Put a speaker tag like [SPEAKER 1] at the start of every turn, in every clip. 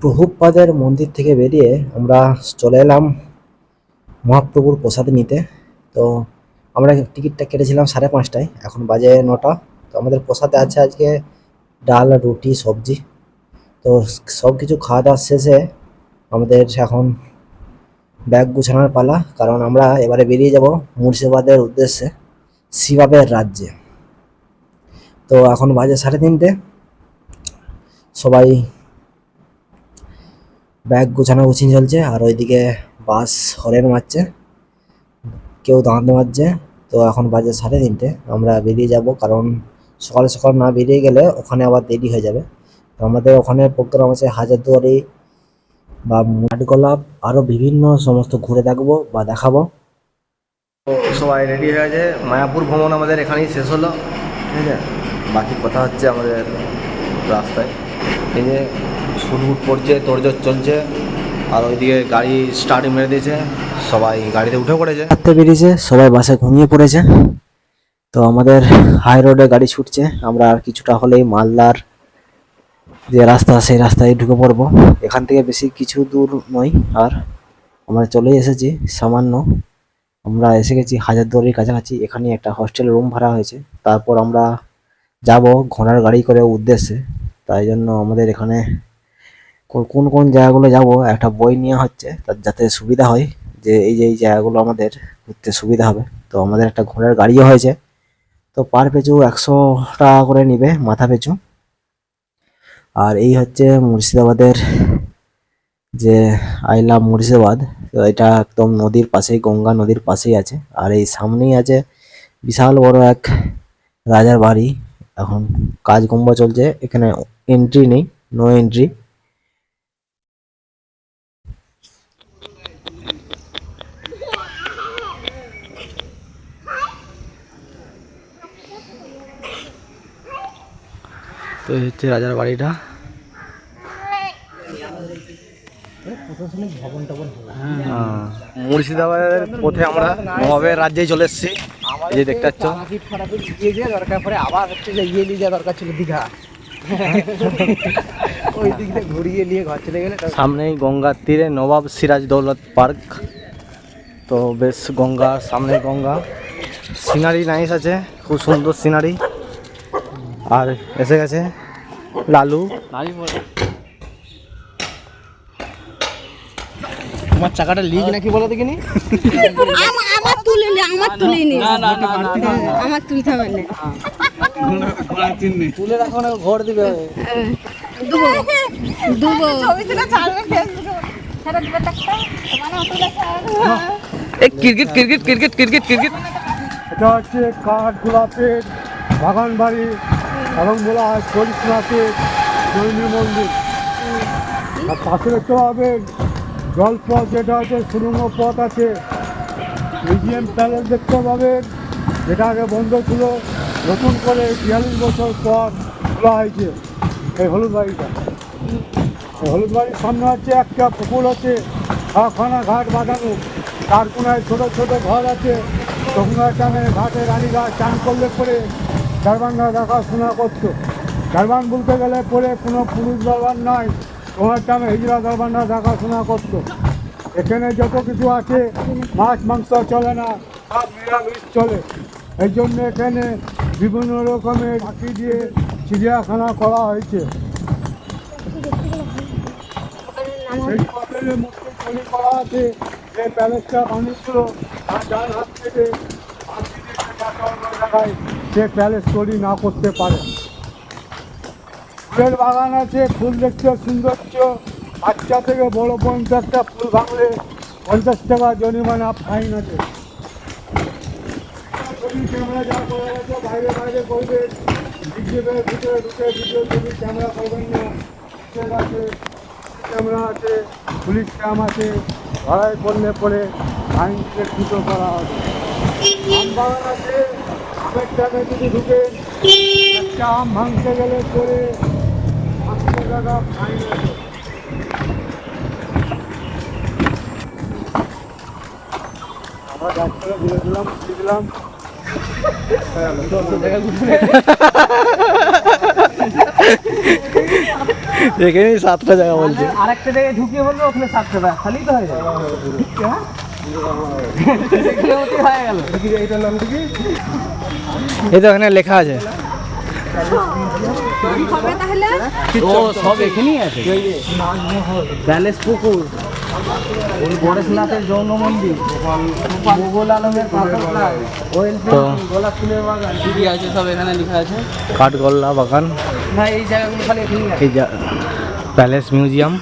[SPEAKER 1] প্রভুপাদের মন্দির থেকে বেরিয়ে আমরা চলে এলাম মহাপ্রভুর প্রসাদ নিতে। তো আমরা টিকিটটা কেটেছিলাম সাড়ে পাঁচটায়, এখন বাজে নটা। তো আমাদের প্রসাদে আছে আজকে ডাল, রুটি, সবজি। তো সব কিছু খাওয়া দাওয়া শেষে আমাদের এখন ব্যাগ গুছানোর পালা, কারণ আমরা এবারে বেরিয়ে যাব মুর্শিদাবাদের উদ্দেশ্যে, শিবাবের রাজ্যে। তো এখন বাজে সাড়ে তিনটে। সবাই ব্যাগ গোছানো গুছিয়ে চলছে, আর ওইদিকে বাস হরেন মারছে, কেউ দাঁড়াতে মারছে তো এখন বাজে সাড়ে তিনটে, আমরা বেরিয়ে যাব, কারণ সকাল সকাল না বেরিয়ে গেলে ওখানে আবার দেরি হয়ে যাবে। তো আমাদের ওখানে প্রোগ্রাম আছে হাজারদুয়ারি বা মাঠগোলাপ আরও বিভিন্ন সমস্ত ঘুরে দেখব বা দেখাবো।
[SPEAKER 2] তো সবাই রেডি হয়ে আছে, মায়াপুর ভ্রমণ আমাদের এখানেই শেষ হলো, ঠিক আছে? বাকি কথা হচ্ছে আমাদের রাস্তায়। এই যে ছুটফুট পড়ছে তোড়জোড় চলছে, আর ওইদিকে গাড়ি স্টার্ট মেরে দিয়েছে, সবাই গাড়িতে উঠে পড়েছে।
[SPEAKER 1] রাত্রে বেরিয়েছে, সবাই বাসে ঘুমিয়ে পড়েছে। তো আমাদের হাই রোডে গাড়ি ছুটছে, আমরা আর কিছুটা হলেই মালদার যে রাস্তা, সেই রাস্তায় ঢুকে পড়ব। এখান থেকে বেশি কিছু দূর নয়, আর আমরা চলে এসেছি, সামান্য। আমরা এসে গেছি হাজারদুয়ারির কাছাকাছি, এখানে একটা হস্টেল রুম ভাড়া হয়েছে। তারপর আমরা যাব ঘোড়ার গাড়ি করে উদ্দেশ্যে। তাই জন্য আমাদের এখানে কোন কোন জায়গাগুলো যাব, একটা বই নেওয়া হচ্ছে তার যাতে সুবিধা হয় যে এই যে, এই জায়গাগুলো আমাদের ঘুরতে সুবিধা হবে। তো আমাদের একটা ঘোড়ার গাড়িও হয়েছে। তো পার পিছু একশো টাকা করে নিবে মাথা পিছু। আর এই হচ্ছে মুর্শিদাবাদের যে আই লাভ মুর্শিদাবাদ, তো এটা একদম নদীর পাশেই, গঙ্গা নদীর পাশেই আছে। আর এই সামনেই আছে বিশাল বড় এক রাজার বাড়ি। এখন কাজ চলছে, এখানে এন্ট্রি নেই নো এন্ট্রি
[SPEAKER 2] তো হচ্ছে রাজার বাড়িটা। হ্যাঁ, মুর্শিদাবাদের পথে আমরা নবাবের রাজ্যেই চলে এসেছি। যে দেখতে পাচ্ছ।
[SPEAKER 3] ওই দিক দিয়ে ঘুরিয়ে
[SPEAKER 2] সামনেই গঙ্গার তীরে নবাব সিরাজ দৌলত পার্ক। তো বেশ গঙ্গা সামনে গঙ্গা। সিনারি নাইস আছে খুব সুন্দর সিনারি। আর এসে গেছে লালু।
[SPEAKER 3] তোমার চাকাটা লিক নাকি বলো দেখিনি?
[SPEAKER 4] আমার তুলে নে আমার তুলে নে। আমার তুলতে হবে না।
[SPEAKER 3] তুলে রাখো না ঘর দিবে।
[SPEAKER 4] দুবো দুবো।
[SPEAKER 2] Cricket cricket cricket cricket cricket.
[SPEAKER 5] এটা হচ্ছে কাঠ গোলাপের বাগান বাড়ি এবং বলা হয় করিশনাথের জৈনী মন্দির। আর পাশে দেখতে পাবেন জলপথ, যেটা আছে সুরঙ্গ পথ আছে। মিউজিয়াম প্যালেস দেখতে পাবেন যেটা আগে বন্ধ ছিল। নতুন করে বিয়াল্লিশ বছর পর খোলা হয়েছে এই হলুদ বাড়িটা। এই হলুদ বাড়ির সামনে হচ্ছে একটা পুকুর আছে খাখানা ঘাট বাঁধানো। তার কোনায় ছোটো ছোটো ঘর আছে। তখনকার টাইমে ঘাটে রানীরা চান করলে পরে দারবানরা দেখাশোনা করতো। দারবান বলতে গেলে পরে কোনো পুরুষ দারবান নয়, তোমার টাইমে হিজরা দারবানরা দেখাশোনা করতো। এখানে যত কিছু আছে, মাছ, মাংস চলে না, সব নিরামিষ চলে। এই জন্য এখানে বিভিন্ন রকমের পাখি দিয়ে চিড়িয়াখানা করা হয়েছে। সেই মধ্যে তৈরি করা আছে, যে প্যালেসটা হাত থেকে জায়গায় সে প্যালেস তৈরি না করতে পারে। ফুলের বাগান আছে, ফুল দেখতে সৌন্দর্য বাচ্চা থেকে বড় পর্যন্ত একটা ফুল ভাঙলে পঞ্চাশ টাকা জরিমানা ফাইন আছে। ক্যামেরা যা করা বাইরে বাইরে করবে। ভিডিওর ভিতরে ভিডিও ছবি ক্যামেরা করবেন না। ক্যামেরা আছে আছে করলে পরে আইন দুটো করা হবে বাগান আছে টাকা যদি ঢুকে একটা আম ভাঙতে গেলে পরে পাঁচশো টাকা ফাইন আছে আমরা ডাক্তারে বলে দিলাম বলে দিলাম
[SPEAKER 1] এখানে সাতটা জায়গা বলছে
[SPEAKER 3] আরেকটা জায়গায় ঢুকিয়ে বলবে ওখানে সাতশো টাকা খালি তো হয়ে যাবে হ্যাঁ? এখানে মতোই হয়ে গেল
[SPEAKER 5] এইটার নাম কি
[SPEAKER 3] এই তো এখানে লেখা আছে। ও সব এখানেই আছে? প্যালেস পুকুর ওই গণেশনাথের জৌন মন্দির মোগল আলমের গোলাপ ফুলের বাগান। কি কি আছে সব এখানে লেখা আছে?
[SPEAKER 1] কাঠগোল্লা বাগান।
[SPEAKER 3] না এই জায়গাগুলো খালি এখানেই আছে।
[SPEAKER 1] Palace museum.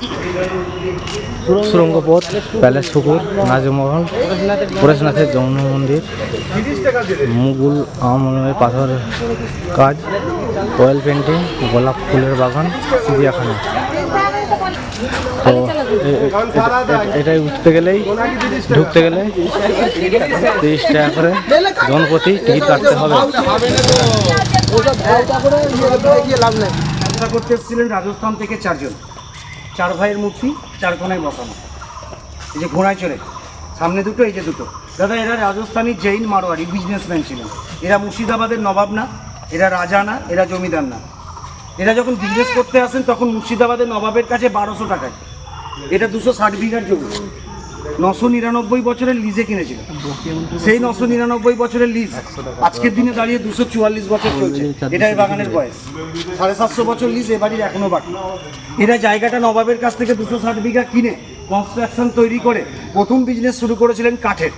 [SPEAKER 1] সুরঙ্গ পথ প্যালেস পুকুর, নাজমহল, পরেশনাথের জৌন মন্দির মুঘল আমলের পাথর কাজ অয়েল পেন্টিং গোলাপ ফুলের বাগান, চিড়িয়াখানা। তো এটাই উঠতে গেলেই ঢুকতে গেলে তিরিশ টাকা করে জনপ্রতি টিকিট কাটতে হবে
[SPEAKER 6] করতে এসেছিলেন রাজস্থান থেকে চারজন চার ভাইয়ের মূর্তি চার কোনায় বসানো এই যে ঘোড়ায় চড়ে, সামনে দুটো, এই যে দুটো। দাদা, এরা রাজস্থানী জৈন মারোয়ারি বিজনেসম্যান ছিলেন। এরা মুর্শিদাবাদের নবাব না, এরা রাজা না, এরা জমিদার না। এরা যখন বিজনেস করতে আসেন, তখন মুর্শিদাবাদের নবাবের কাছে বারোশো টাকায়। এটা দুশো ষাট বিঘার জমি। নশো নিরানব্বই বছরের লিজে কিনেছিল। সেই নশো নিরানব্বই বছরের লিজ আজকের দিনে দাঁড়িয়ে দুশো চুয়াল্লিশ বছর চলছে। এটা এই বাগানের বয়স। সাড়ে সাতশো বছর লিজ এ বাড়ির এখনও বাকি। এরা জায়গাটা নবাবের কাছ থেকে দুশো ষাট বিঘা কিনে কনস্ট্রাকশন তৈরি করে প্রথম বিজনেস শুরু করেছিলেন কাঠের।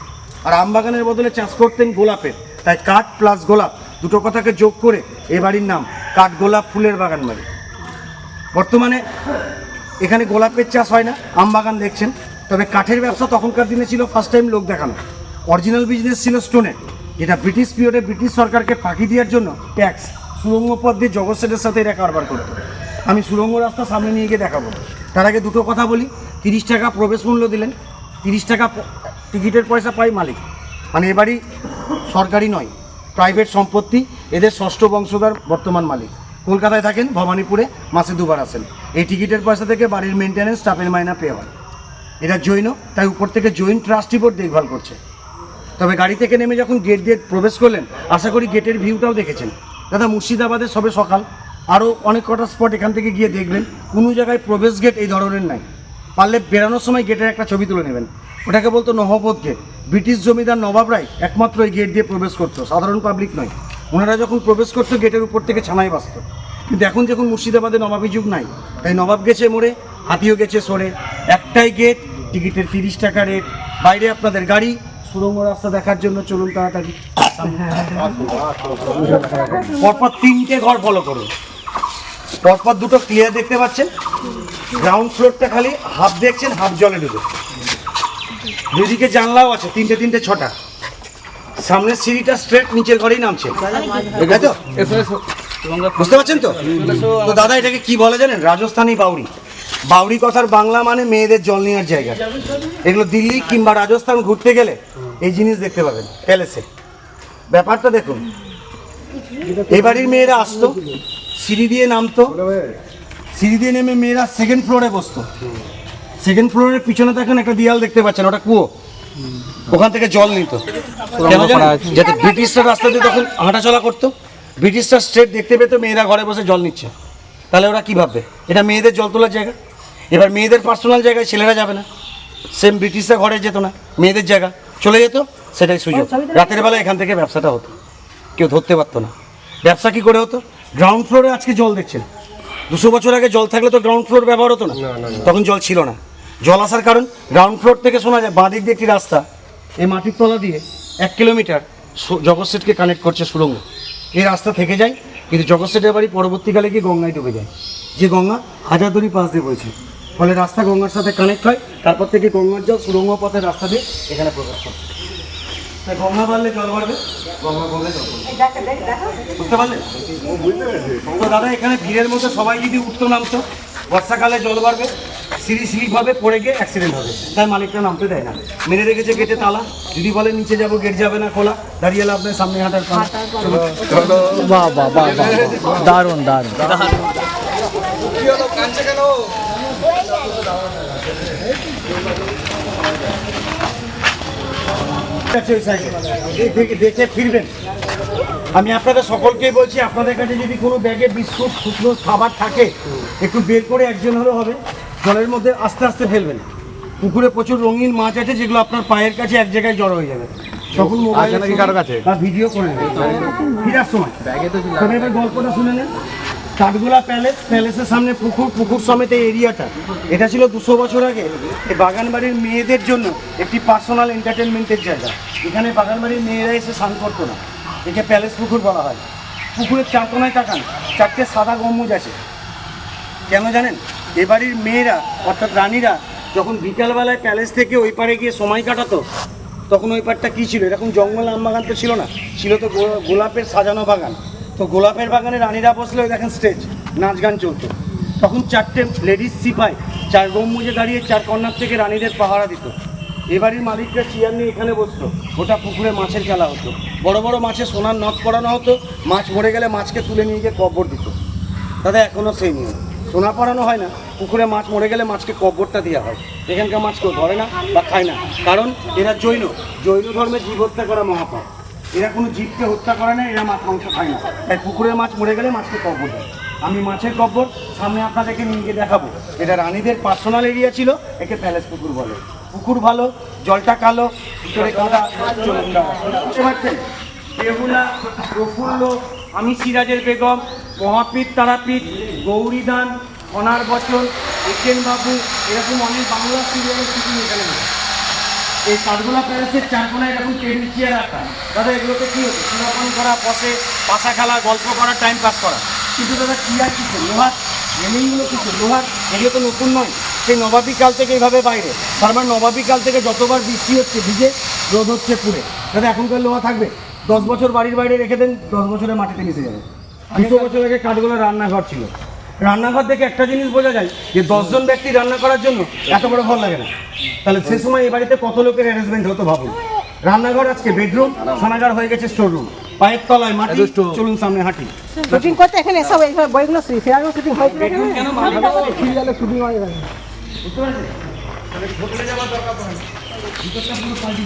[SPEAKER 6] আর আমবাগানের বদলে চাষ করতেন গোলাপের। তাই কাঠ প্লাস গোলাপ দুটো কথাকে যোগ করে এ বাড়ির নাম কাঠ গোলাপ ফুলের বাগান বাড়ি। বর্তমানে এখানে গোলাপের চাষ হয় না আম বাগান দেখছেন। তবে কাঠের ব্যবসা তখনকার দিনে ছিল ফার্স্ট টাইম লোক দেখানো। অরিজিনাল বিজনেস ছিল স্টোনের যেটা ব্রিটিশ পিরিয়ডে ব্রিটিশ সরকারকে ফাঁকি দেওয়ার জন্য ট্যাক্স সুরঙ্গ পথ দিয়ে জগৎ সেটের সাথে এরা কারবার করতো। আমি সুরঙ্গ রাস্তা সামনে নিয়ে গিয়ে দেখাবো। তার আগে দুটো কথা বলি। তিরিশ টাকা প্রবেশ মূল্য দিলেন। তিরিশ টাকা টিকিটের পয়সা পাই মালিক। মানে এবারই সরকারি নয় প্রাইভেট সম্পত্তি, এদের ষষ্ঠ বংশধর বর্তমান মালিক। কলকাতায় থাকেন, ভবানীপুরে মাসে দুবার আসেন। এই টিকিটের পয়সা থেকে বাড়ির মেনটেন্যান্স স্টাফের মাইনা পে হয়। এটা জৈন, তাই উপর থেকে জৈন ট্রাস্টি বোর্ড দেখভাল করছে। তবে গাড়ি থেকে নেমে যখন গেট দিয়ে প্রবেশ করলেন, আশা করি গেটের ভিউটাও দেখেছেন। দাদা, মুর্শিদাবাদে সবে সকাল আরও অনেক কটা স্পট এখান থেকে গিয়ে দেখবেন, কোনো জায়গায় প্রবেশ গেট এই ধরনের নাই। পারলে বেরানোর সময় গেটের একটা ছবি তুলে নেবেন। ওটাকে বলতো নহবত গেট ব্রিটিশ জমিদার নবাবরাই একমাত্র এই গেট দিয়ে প্রবেশ করতো, সাধারণ পাবলিক নয়। ওনারা যখন প্রবেশ করতো গেটের উপর থেকে ছানায় বাসত কিন্তু এখন যখন মুর্শিদাবাদে নবাবী যুগ নাই, তাই নবাব গেছে মোড়ে হাতিও গেছে সরে একটাই গেট টিকিটের তিরিশ টাকা রেট বাইরে আপনাদের গাড়ি সুরঙ্গ রাস্তা দেখার জন্য চলুন তাড়াতাড়ি। পরপর তিনটে ঘর ফলো করুন। পরপর দুটো ক্লিয়ার দেখতে পাচ্ছেন। গ্রাউন্ড ফ্লোরটা খালি হাফ দেখছেন হাফ জলে ডুবে। দুদিকে জানলাও আছে তিনটে তিনটে ছটা। সামনের সিঁড়িটা স্ট্রেট নিচের ঘরেই নামছে। বুঝতে পারছেন তো? তো দাদা এটাকে কি বলে জানেন? রাজস্থানী বাউরি বাউরি কথার বাংলা মানে মেয়েদের জল নেওয়ার জায়গা। এগুলো দিল্লি কিংবা রাজস্থান ঘুরতে গেলে এই জিনিস দেখতে পাবেন প্যালেসে ব্যাপারটা দেখুন এই বাড়ির মেয়েরা আসতো, সিঁড়ি দিয়ে নামতো, সিঁড়ি দিয়ে নেমে মেয়েরা সেকেন্ড ফ্লোরে বসতো। সেকেন্ড ফ্লোরের পিছনে দেখেন একটা দেয়াল দেখতে পাচ্ছেন, ওটা কুয়ো। ওখান থেকে জল নিত। যাতে ব্রিটিশরা রাস্তা দিয়ে তখন হাঁটাচলা করতো, ব্রিটিশরা স্ট্রেট দেখতে পেতো মেয়েরা ঘরে বসে জল নিচ্ছে। তাহলে ওরা কি ভাববে? এটা মেয়েদের জল তোলার জায়গা? এবার মেয়েদের পার্সোনাল জায়গায় ছেলেরা যাবে না। সেম ব্রিটিশরা ঘরে যেত না মেয়েদের জায়গা। চলে যেত সেটাই সুযোগ। রাতের বেলা এখান থেকে ব্যবসাটা হতো। কেউ ধরতে পারতো না। ব্যবসা কি করে হতো? গ্রাউন্ড ফ্লোরে আজকে জল দেখছেন দুশো বছর আগে জল থাকলে তো গ্রাউন্ড ফ্লোর ব্যবহার হতো না। তখন জল ছিল না। জল আসার কারণ গ্রাউন্ড ফ্লোর থেকে শোনা যায় বাঁ দিক দিয়ে একটি রাস্তা এই মাটির তলা দিয়ে এক কিলোমিটার সু- জগৎ সেটকে কানেক্ট করছে সুড়ঙ্গ। এই রাস্তা থেকে যায় কিন্তু জগৎ সেটের বাড়ি পরবর্তীকালে গিয়ে গঙ্গায় ডুবে যায়। যে গঙ্গা হাজারদুয়ারি পাশ দিয়ে বইছে। ফলে রাস্তা গঙ্গার সাথে কানেক্ট হয়। তারপর থেকে গঙ্গার জল সুড়ঙ্গ পথের রাস্তা দিয়ে এখানে প্রবেশ করে জল এখানে ভিড়ের মধ্যে সবাই যদি উঠতো নামতো, বর্ষাকালে জল বাড়বে, সিঁড়ি স্লিপ হবে পড়ে গিয়ে অ্যাক্সিডেন্ট হবে। তাই মালিকটা নামতে দেয় না। মেরে রেখেছে গেটে তালা। যদি বলে নিচে যাব, গেট যাবে না, খোলা, দাঁড়িয়ে লাভ সামনে হাঁটার
[SPEAKER 1] দারুণ দারুণ।
[SPEAKER 6] আছে ওই সাইডে দেখে ফিরবেন। আমি আপনাদের সকলকেই বলছি আপনাদের কাছে যদি কোনো ব্যাগে বিস্কুট শুকনো খাবার থাকে একটু বের করে একজন হলেও হবে। জলের মধ্যে আস্তে আস্তে ফেলবেন। পুকুরে প্রচুর রঙিন মাছ আছে যেগুলো আপনার পায়ের কাছে এক জায়গায় জড়ো হয়ে যাবে। সকল মোবাইল
[SPEAKER 2] কারও কাছে?
[SPEAKER 6] ভিডিও করে নেবেন। ফিরার সময়। গল্পটা শুনে নেন। কাঠগোলা প্যালেস, প্যালেসের সামনে পুকুর পুকুর সমেত এই এরিয়াটা। এটা ছিল দুশো বছর আগে এই বাগানবাড়ির মেয়েদের জন্য একটি পার্সোনাল এন্টারটেনমেন্টের জায়গা। এখানে বাগানবাড়ির মেয়েরা এসে স্নান করতো না। একে প্যালেস পুকুর বলা হয়। পুকুরের চার কোনায় তাকান, চারটে সাদা গম্বুজ আছে। কেন জানেন? এ বাড়ির মেয়েরা, অর্থাৎ রানীরা, যখন বিকালবেলায় প্যালেস থেকে ওই পারে গিয়ে সময় কাটাতো, তখন ওই পারটা কী ছিল? এরকম জঙ্গল আম বাগান তো ছিল না। ছিল তো গোলাপের সাজানো বাগান। তো গোলাপের বাগানে রানীরা বসলে ওই দেখেন স্টেজ নাচ গান চলতো। তখন চারটে লেডিস সিপাই, চার গম্বুজে দাঁড়িয়ে চার কর্নার থেকে রানীদের পাহারা দিত। এ বাড়ির মালিকরা চেয়ার নিয়ে এখানে বসতো ওটা পুকুরে মাছের খেলা হতো। বড় বড় মাছে সোনার নথ পরানো হতো, মাছ মরে গেলে মাছকে তুলে নিয়ে গিয়ে কবর দিত। দাদা এখনও সেই নিয়ম। সোনা পড়ানো হয় না, পুকুরে মাছ মরে গেলে মাছকে কব্বরটা দেওয়া হয়। এখানকার মাছ কেউ ধরে না বা খায় না। কারণ এরা জৈন জৈন ধর্মে জীব হত্যা করা মহাপাপ। এরা কোনো জীবকে হত্যা করে না, এরা মাছ, মাংস খায় না। তাই পুকুরের মাছ মরে গেলে মাছকে কব্বর দেয়। আমি মাছের কব্বর সামনে আপনাদেরকে নিয়ে দেখাবো। এটা রানীদের পার্সোনাল এরিয়া ছিল, একে প্যালেস পুকুর বলে। পুকুর ভালো, জলটা কালো, ভিতরে কাদা বুঝতে পারছেন বেহুলা প্রফুল্ল আমি সিরাজের বেগম মহাপীঠ তারাপীঠ, গৌরীদান, অনার বচন, একেন বাবু, এরকম অনেক বাংলা সিরিয়ালের শুটিং এখানে। এই কাঠগোলা প্যালেসের চারকোনায় এরকম টেবিল চেয়ার রাখা দাদা, এগুলোতে কী হতো সুরাপান করা, বসে পাশা খেলা, গল্প করা টাইম পাস করা। কিন্তু দাদা, কী আর কিছু লোহার রেলিংগুলো কিছু লোহার এগুলো তো নতুন নয়। সেই নবাবী কাল থেকে এইভাবে বাইরে। তার মানে নবাবী কাল থেকে যতবার বৃষ্টি হচ্ছে, ভিজে রোদ হচ্ছে পুড়ে। দাদা এখনকার লোহা থাকবে। দশ বছর বাড়ির বাইরে রেখে দেন, দশ বছরে মাটিতে মিশে যাবে। দুশো বছর আগে কাঠগোলা রান্নাঘর ছিল। রান্নাঘর দেখে একটা জিনিস বোঝা যায় যে দশজন ব্যক্তি রান্না করার জন্য এত বড় ঘর লাগে না। তাহলে সে সময় এই বাড়িতে কত লোকের অ্যারেঞ্জমেন্ট হতো ভাবুন। রান্নাঘর আজকে বেডরুম স্নানাগার হয়ে গেছে স্টোর রুম পায়ের তলায় মাটি চলুন সামনে হাঁটি।
[SPEAKER 7] শুটিং করতে এখানে সব এইসব বইগুলো শুটিং
[SPEAKER 6] বেডরুম কেন
[SPEAKER 5] সিরিয়ালে শুটিং হয়
[SPEAKER 6] বুঝতে পারছেন? তাহলে হোটেলে যাওয়ার দরকার পড়ে ভিতরটা পুরো পাল্টে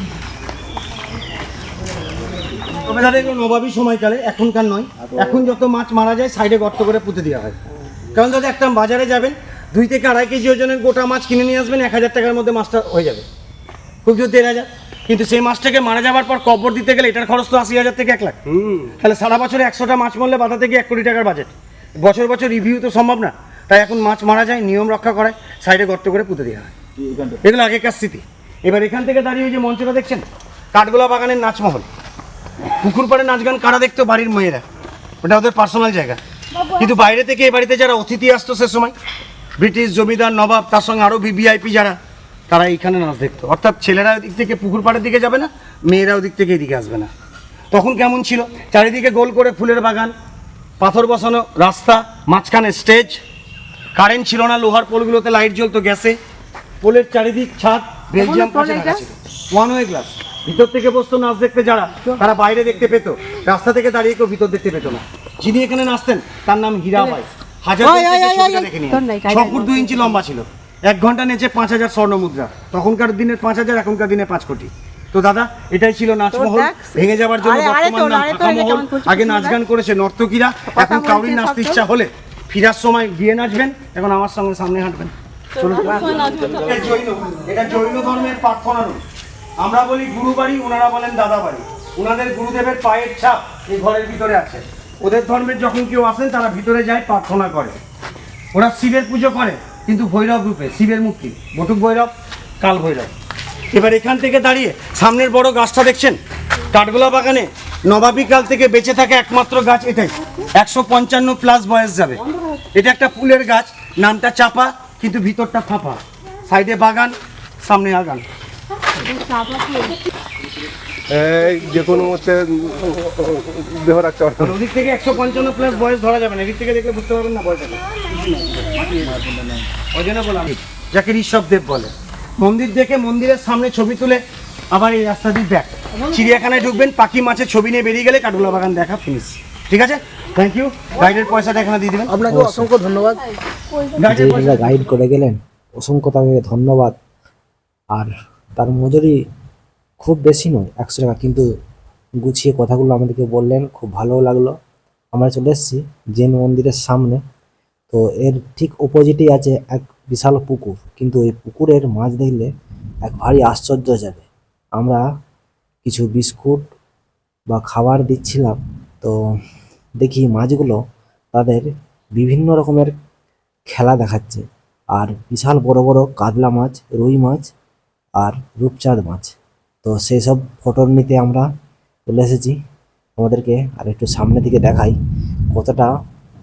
[SPEAKER 6] তবে দাদা এগুলো নবাবী সময়কালে এখনকার নয়। এখন যত মাছ মারা যায় সাইডে গর্ত করে পুঁতে দেওয়া হয়। কারণ দাদা একটা বাজারে যাবেন দুই থেকে আড়াই কেজি ওজনের গোটা মাছ কিনে নিয়ে আসবেন এক হাজার টাকার মধ্যে মাছটা হয়ে যাবে। খুব জোর দেড় হাজার। কিন্তু সেই মাছটাকে মারা যাওয়ার পর কবর দিতে গেলে এটার খরচ তো আশি হাজার থেকে এক লাখ। তাহলে সারা বছরে একশোটা মাছ মরলে বাধা থেকে এক কোটি টাকার বাজেট। বছর বছর রিভিউ তো সম্ভব না। তাই এখন মাছ মারা যায় নিয়ম রক্ষা করায় সাইডে গর্ত করে পুঁতে দেওয়া হয়। এগুলো আগেকার স্মৃতি। এবার এখান থেকে দাঁড়িয়ে ওই যে মঞ্চটা দেখছেন কাঠগোলা বাগানের নাচমহল পুকুর পাড়ে নাচ গান কারা দেখতো? বাড়ির মেয়েরা। ওটা ওদের পার্সোনাল জায়গা। কিন্তু বাইরে থেকে এ বাড়িতে যারা অতিথি আসতো সে সময় ব্রিটিশ জমিদার নবাব তার সঙ্গে আরও ভিভিআইপি যারা তারা এইখানে নাচ দেখতো। অর্থাৎ ছেলেরা ওদিক থেকে পুকুর পাড়ের দিকে যাবে না মেয়েরা ওদিক থেকে এদিকে আসবে না। তখন কেমন ছিল? চারিদিকে গোল করে ফুলের বাগান পাথর বসানো রাস্তা মাঝখানে স্টেজ। কারেন্ট ছিল না লোহার পোলগুলোতে লাইট জ্বলতো গ্যাসে। পোলের চারিদিক ছাদ বেলজিয়াম ওয়ান ওয়ে গ্লাস ভিতর থেকে বসতো নাচ দেখতে যারা তারা বাইরে দেখতে পেত। রাস্তা থেকে দাঁড়িয়ে কেউ ভিতর দেখতে পেত না। যিনি এখানে নাচতেন তার নাম হীরাবাই হাজার
[SPEAKER 7] তোর নাই,
[SPEAKER 6] ছ ফুট দুই ইঞ্চি লম্বা ছিল। এক ঘণ্টা নেচে পাঁচ হাজার স্বর্ণ মুদ্রা। তখনকার দিনের পাঁচ হাজার এখনকার দিনে পাঁচ কোটি। তো দাদা এটাই ছিল নাচমহল
[SPEAKER 7] দেখ,
[SPEAKER 6] ভেঙে যাওয়ার জন্য বর্তমান নাম মহল। আগে নাচ গান করেছে নর্তকীরা এখন কাউরির নাচতে ইচ্ছা হলে ফিরার সময় গিয়ে নাচবেন। এখন আমার সঙ্গে সামনে হাঁটবেন। চলুন। এটা জৈন এটা জৈন ধর্মের প্রার্থনা রূপ। আমরা বলি গুরু বাড়ি, ওনারা বলেন দাদা বাড়ি। ওনাদের গুরুদেবের পায়ের ছাপ এই ঘরের ভিতরে আছে। ওদের ধর্মের যখন কেউ আসেন, তারা ভিতরে যায়, প্রার্থনা করে। ওরা শিবের পুজো করে, কিন্তু ভৈরব রূপে, শিবের মূর্তি, বটুক ভৈরব, কাল ভৈরব। এবার এখান থেকে দাঁড়িয়ে, সামনের বড় গাছটা দেখছেন? কাঠগোলা বাগানে নবাবী কাল থেকে বেঁচে থাকা একমাত্র গাছ এটাই। একশো পঞ্চান্ন প্লাস বয়স যাবে। এটা একটা ফুলের গাছ, নামটা চাপা, কিন্তু ভিতরটা ফাঁপা। সাইডে বাগান, সামনে আগান।
[SPEAKER 2] এই যে কোনো হচ্ছে দেহ রাখতে পারবে
[SPEAKER 6] ওদিক থেকে একশো পঞ্চান্ন প্লাস বয়স ধরা যাবে না এদিক থেকে দেখলে বুঝতে পারবেন না বয়স ওই জন্য বললাম যাকে ঋষভদেব বলে। মন্দির দেখে মন্দিরের সামনে ছবি তুলে আবার এই রাস্তা দিয়ে দেখ চিড়িয়াখানায় ঢুকবেন পাখি মাছের ছবি নিয়ে বেরিয়ে গেলে কাটুলা বাগান দেখা ফিনিশ ঠিক আছে? থ্যাংক ইউ গাইডের পয়সাটা এখানে দিয়ে দেবেন।
[SPEAKER 3] আপনাকে অসংখ্য ধন্যবাদ।
[SPEAKER 1] গাইড করে গেলেন অসংখ্য তাকে ধন্যবাদ। আর তার মজুরি খুব বেশি নয়, একশো টাকা। কিন্তু গুছিয়ে কথাগুলো আমাদেরকে বললেন, খুব ভালো লাগল। আমরা চলে এসেছি জৈন মন্দিরের সামনে। তো এর ঠিক অপোজিটেই আছে এক বিশাল পুকুর। কিন্তু এই পুকুরের মাছ দেখলে এক ভারী আশ্চর্য যাবে। আমরা কিছু বিস্কুট বা খাবার দিচ্ছিলাম। তো দেখি মাছগুলো তাদের বিভিন্ন রকমের খেলা দেখাচ্ছে। আর বিশাল বড় বড় কাতলা মাছ, রুই মাছ আর রূপচাঁদ মাছ। তো সেই সব ফটো নিতে আমরা চলে এসেছি। আমাদেরকে আর একটু সামনের দিকে দেখাই কতটা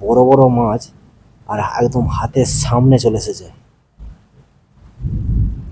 [SPEAKER 1] বড় বড় মাছ আর একদম হাতের সামনে চলে এসেছে।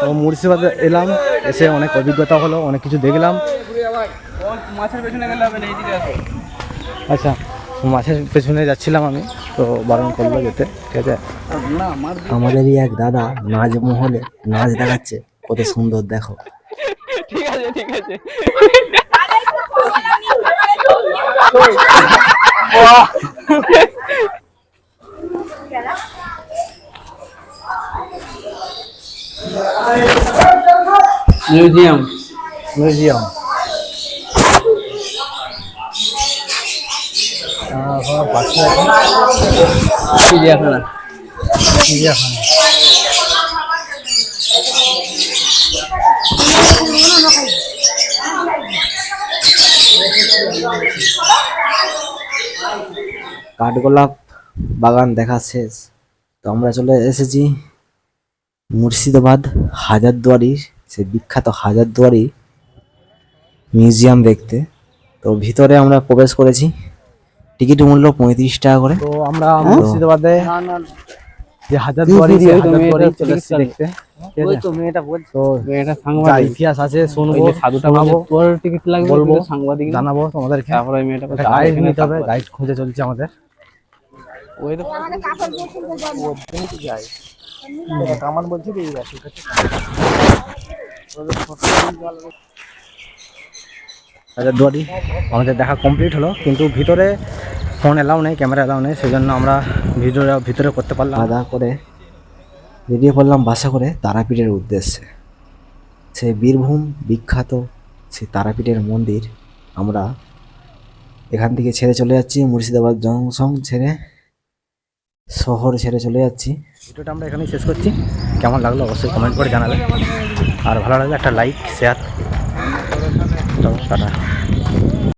[SPEAKER 2] তো মুর্শিদাবাদে এলাম এসে অনেক অভিজ্ঞতা হলো অনেক কিছু দেখলাম। আচ্ছা মাছের পেছনে যাচ্ছিলাম আমি তো বারণ করল যেতে ঠিক আছে?
[SPEAKER 1] আমাদেরই এক দাদা নাচ মহলে নাচ দেখাচ্ছে কত সুন্দর দেখো।
[SPEAKER 2] মিউজিয়াম।
[SPEAKER 1] মিউজিয়াম।
[SPEAKER 2] চিড়িয়াখানা।
[SPEAKER 1] কাঠগোলাপ বাগান দেখা শেষ। তো আমরা চলে এসেছি মুর্শিদাবাদ হাজারদুয়ারির সে বিখ্যাত হাজারদুয়ারি মিউজিয়াম দেখতে। তো ভিতরে আমরা প্রবেশ করেছি। টিকিট মূল্য পঁয়ত্রিশ টাকা করে।
[SPEAKER 2] তো আমরা মুর্শিদাবাদে যে হাজার দুয়ারি
[SPEAKER 3] তুমি-
[SPEAKER 2] হাজার
[SPEAKER 3] তুমি
[SPEAKER 2] দুয়ারি
[SPEAKER 3] এটা
[SPEAKER 2] চলে এসেছি দেখতে। ঠিক আছে?
[SPEAKER 3] তো মেয়েটা বলছে।
[SPEAKER 2] তো
[SPEAKER 3] মেয়েটা সাংবাদিক।
[SPEAKER 2] ইতিহাস আছে শুনব
[SPEAKER 3] সাধুটা
[SPEAKER 2] শোনাবো,
[SPEAKER 3] তোর টিকিট লাগবে
[SPEAKER 2] বলব,
[SPEAKER 3] বলব সাংবাদিক
[SPEAKER 2] জানাব তোমাদেরকে।
[SPEAKER 3] তারপরে ওই মেয়েটা বলছে,
[SPEAKER 2] একটা
[SPEAKER 3] আর
[SPEAKER 2] গাইড নিতে হবে গাইড খুঁজে চলছে আমাদের।
[SPEAKER 3] ওই তো
[SPEAKER 2] কামান বলছি যে এই আছে, ঠিক আছে? হাজারদুয়ারি আমাদের দেখা কমপ্লিট হলো কিন্তু ভিতরে ফোন এলাও নেই ক্যামেরা এলাও নেই সেই জন্য আমরা ভিডিও ভিতরে করতে পারলাম
[SPEAKER 1] দাওয়া করে বেরিয়ে পড়লাম বাসা করে তারাপীঠের উদ্দেশ্যে। সেই বীরভূম বিখ্যাত সেই তারাপীঠের মন্দির আমরা এখান থেকে ছেড়ে চলে যাচ্ছি মুর্শিদাবাদ জংশন ছেড়ে। শহর ছেড়ে চলে যাচ্ছি।
[SPEAKER 2] ভিডিওটা আমরা এখানেই শেষ করছি। কেমন লাগল অবশ্যই কমেন্ট করে জানাবে। আর ভালো লাগলে একটা লাইক শেয়ার